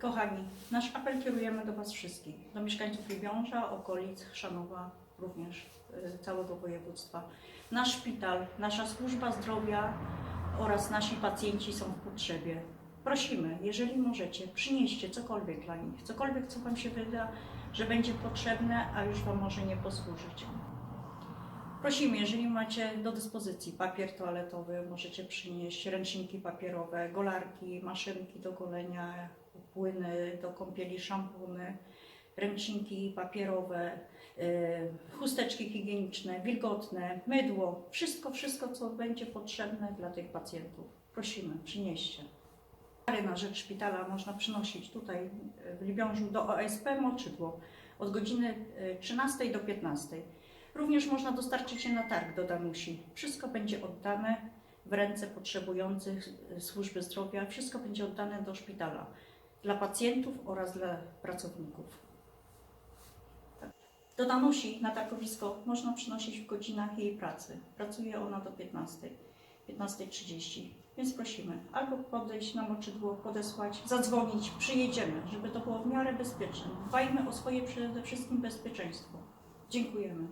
Kochani, nasz apel kierujemy do Was wszystkich, do mieszkańców Libiąża, okolic, Chrzanowa, również y, całego województwa. Nasz szpital, nasza służba zdrowia oraz nasi pacjenci są w potrzebie. Prosimy, jeżeli możecie, przynieście cokolwiek dla nich, cokolwiek, co Wam się wyda, że będzie potrzebne, a już Wam może nie posłużyć. Prosimy, jeżeli macie do dyspozycji papier toaletowy, możecie przynieść ręczniki papierowe, golarki, maszynki do golenia, płyny do kąpieli, szampuny, ręczniki papierowe, y, chusteczki higieniczne, wilgotne, mydło, wszystko, wszystko, co będzie potrzebne dla tych pacjentów. Prosimy, przynieście. Dary na rzecz szpitala można przynosić tutaj y, w Libiążu do OSP Moczydło od godziny y, 13 do 15. Również można dostarczyć je na targ do Danusi. Wszystko będzie oddane w ręce potrzebujących y, służby zdrowia. Wszystko będzie oddane do szpitala dla pacjentów oraz dla pracowników. Tak. Do Danusi na targowisko można przynosić w godzinach jej pracy. Pracuje ona do 15, 15.30, więc prosimy albo podejść na moczydło, podesłać, zadzwonić, przyjedziemy, żeby to było w miarę bezpieczne. Dbajmy o swoje przede wszystkim bezpieczeństwo. Dziękujemy.